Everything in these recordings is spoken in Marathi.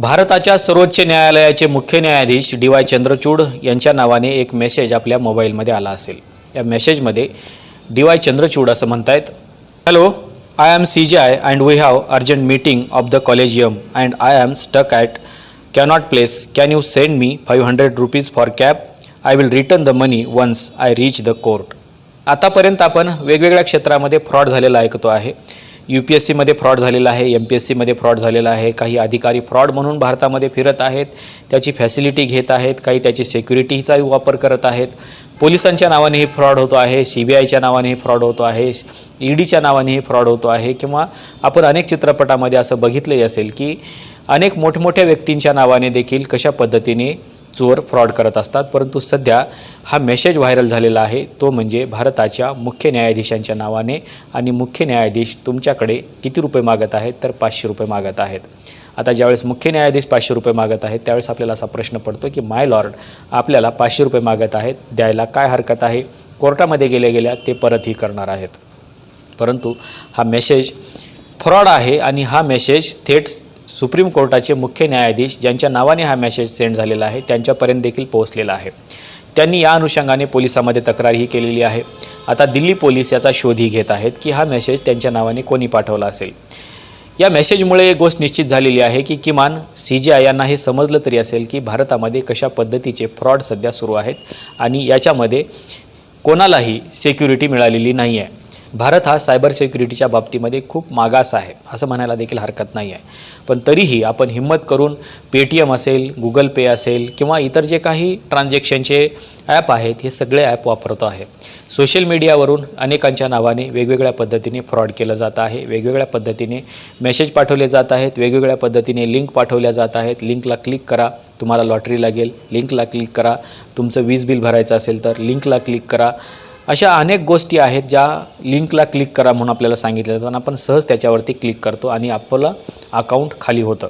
भारताच्या सर्वोच्च न्यायालयाचे मुख्य न्यायाधीश डी वाय चंद्रचूड यांच्या नावाने एक मेसेज आपल्या मोबाईलमध्ये आला असेल. या मेसेजमध्ये डी वाय चंद्रचूड असं म्हणतायत hello I'm C J I and we have urgent meeting of the collegium and I'm stuck at Connaught Place can you send me five hundred rupees for cab I will return the money once I reach the court आतापर्यंत आपण वेगवेगळ्या क्षेत्रामध्ये फ्रॉड झालेला ऐकतो आहे. यू पी एस सीमध्ये फ्रॉड झालेला आहे एम पी एस सीमध्ये फ्रॉड झालेला आहे काही अधिकारी फ्रॉड म्हणून भारतामध्ये फिरत आहेत त्याची फॅसिलिटी घेत आहेत काही त्याची सेक्युरिटीचाही वापर करत आहेत. पोलिसांच्या नावानेही फ्रॉड होतो आहे सी बी आयच्या नावानेही फ्रॉड होतो आहे ई डीच्या नावानेही फ्रॉड होतो आहे किंवा आपण अनेक चित्रपटामध्ये असं बघितलंही असेल की अनेक मोठमोठ्या व्यक्तींच्या नावाने देखील कशा पद्धतीने चोर फ्रॉड करत असतात परंतु सध्या हा मेसेज व्हायरल झालेला आहे. तो म्हणजे भारताच्या मुख्य न्यायाधीशांच्या नावाने आणि मुख्य न्यायाधीश तुमच्याकडे किती रुपये मागत आहेत तर पाचशे रुपये मागत आहेत. आता ज्यावेळेस मुख्य न्यायाधीश पाचशे रुपये मागत आहेत त्यावेळेस आपल्याला असा प्रश्न पडतो की माय लॉर्ड आपल्याला पाचशे रुपये मागत आहेत द्यायला काय हरकत आहे? कोर्टामध्ये गेल्या गेल्या ते परतही करणार आहेत. परंतु हा मेसेज फ्रॉड आहे आणि हा मेसेज थेट सुप्रीम कोर्टाचे मुख्य न्यायाधीश ज्यांच्या नावाने हा मेसेज सेंड झालेला आहे त्यांच्यापर्यंत देखील पोहोचलेला आहे. त्यांनी या अनुषंगाने पोलिसामध्ये तक्रारही केलेली आहे. आता दिल्ली पोलीस याचा शोधही घेत आहेत की हा मेसेज त्यांच्या नावाने कोणी पाठवला असेल. या मेसेजमुळे एक गोष्ट निश्चित झालेली आहे की किमान सी जी आय यांना हे समजलं तरी असेल की भारतामध्ये कशा पद्धतीचे फ्रॉड सध्या सुरू आहेत आणि याच्यामध्ये कोणालाही सेक्युरिटी मिळालेली नाही आहे भारत हा सायबर सिक्युरिटीच्या बाबतीमध्ये खूप मागास आहे असं म्हणायला देखील हरकत नाही आहे. पण तरीही आपण हिंमत करून पेटीएम असेल गुगल पे असेल किंवा इतर जे काही ट्रान्झॅक्शनचे ॲप आहेत हे सगळे ॲप वापरतो आहे. सोशल मीडियावरून अनेकांच्या नावाने वेगवेगळ्या पद्धतीने फ्रॉड केलं जात आहे वेगवेगळ्या पद्धतीने मेसेज पाठवले जात आहेत वेगवेगळ्या पद्धतीने लिंक पाठवल्या जात आहेत. लिंकला क्लिक करा तुम्हाला लॉटरी लागेल. लिंकला क्लिक करा तुमचं वीज बिल भरायचं असेल तर लिंकला क्लिक करा. अशा अनेक गोष्टी आहेत ज्या लिंकला क्लिक करा म्हणून आपल्याला सांगितलं जातं आणि आपण सहज त्याच्यावरती क्लिक करतो आणि आपलं अकाउंट खाली होतं.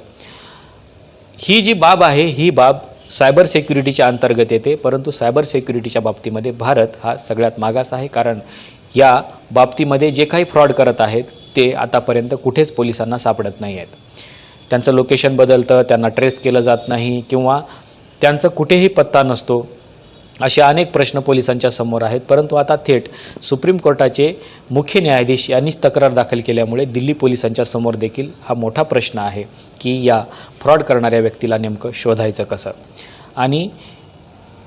ही जी बाब आहे ही बाब सायबर सिक्युरिटीच्या अंतर्गत येते परंतु सायबर सिक्युरिटीच्या बाबतीमध्ये भारत हा सगळ्यात मागास आहे. कारण या बाबतीमध्ये जे काही फ्रॉड करत आहेत ते आतापर्यंत कुठेच पोलिसांना सापडत नाही आहेत. त्यांचं लोकेशन बदलतं त्यांना ट्रेस केलं जात नाही किंवा त्यांचं कुठेही पत्ता नसतो. असे अनेक प्रश्न पोलिसांच्या समोर आहेत. परंतु आता थेट सुप्रीम कोर्टाचे मुख्य न्यायाधीश यांनीच तक्रार दाखल केल्यामुळे दिल्ली पोलिसांच्या समोर देखील हा मोठा प्रश्न आहे की या फ्रॉड करणाऱ्या व्यक्तीला नेमकं शोधायचं कसं? आणि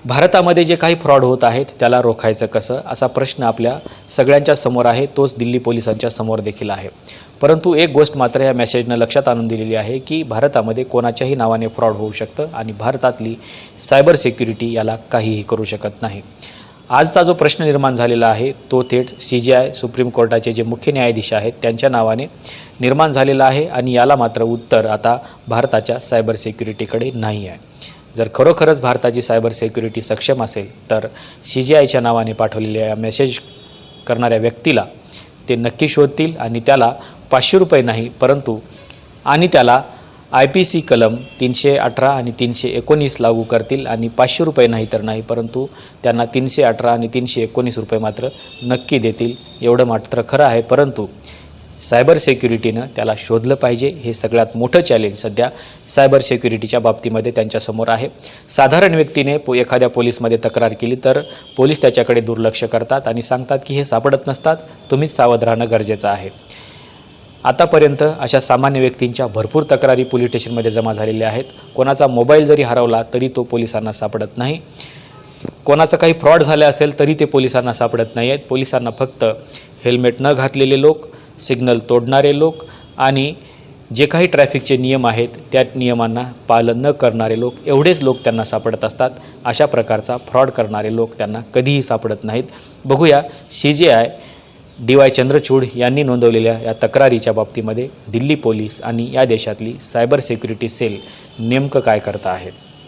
भारतामध्ये जे काही फ्रॉड होत आहेत त्याला रोखायचं कसं? असा प्रश्न आपल्या सगळ्यांच्या समोर आहे तोच दिल्ली पोलिसांच्या समोर देखील आहे. परंतु एक गोष्ट मात्र या मेसेजनं लक्षात आणून दिलेली आहे की भारतामध्ये कोणाच्याही नावाने फ्रॉड होऊ शकतं आणि भारतातली सायबर सिक्युरिटी याला काहीही करू शकत नाही. आजचा जो प्रश्न निर्माण झालेला आहे तो थेट सी जी आय सुप्रीम कोर्टाचे जे मुख्य न्यायाधीश आहेत त्यांच्या नावाने निर्माण झालेला आहे आणि याला मात्र उत्तर आता भारताच्या सायबर सिक्युरिटीकडे नाही आहे. जर खरोखरच भारताची सायबर सिक्युरिटी सक्षम असेल तर सी जी आयच्या नावाने पाठवलेल्या या मेसेज करणाऱ्या व्यक्तीला ते नक्की शोधतील आणि त्याला पाचशे रुपये नाही परंतु आणि त्याला आय पी सी कलम तीनशे अठरा आणि तीनशे एकोणीस लागू करतील आणि पाचशे रुपये नाही तर नाही परंतु त्यांना तीनशे अठरा आणि तीनशे एकोणीस रुपये मात्र नक्की देतील एवढं मात्र खरं आहे परंतु सायबर सिक्युरिटीनं त्याला शोधलं पाहिजे. हे सगळ्यात मोठं चॅलेंज सध्या सायबर सिक्युरिटीच्या बाबतीमध्ये त्यांच्यासमोर आहे. साधारण व्यक्तीने पो एखाद्या पोलीसमध्ये तक्रार केली तर पोलीस त्याच्याकडे दुर्लक्ष करतात आणि सांगतात की हे सापडत नसतात तुम्हीच सावध राहणं गरजेचं आहे. आतापर्यंत अशा सामान्य व्यक्तींच्या भरपूर तक्रारी पोलीस स्टेशनमध्ये जमा झालेल्या आहेत. कोणाचा मोबाईल जरी हरवला तरी तो पोलिसांना सापडत नाही. कोणाचं काही फ्रॉड झालं असेल तरी ते पोलिसांना सापडत नाही आहेत. पोलिसांना फक्त हेल्मेट न घातलेले लोक सिग्नल तोडणारे लोक आणि जे काही ट्रॅफिकचे नियम आहेत त्या नियमांना पालन न करणारे लोक एवढेच लोक त्यांना सापडत असतात. अशा प्रकारचा फ्रॉड करणारे लोक त्यांना कधीही सापडत नाहीत. बघूया सी जे आय डी वाय चंद्रचूड यांनी नोंदवलेल्या या तक्रारीच्या बाबतीमध्ये दिल्ली पोलीस आणि या देशातली सायबर सिक्युरिटी सेल नेमकं काय करता आहेत?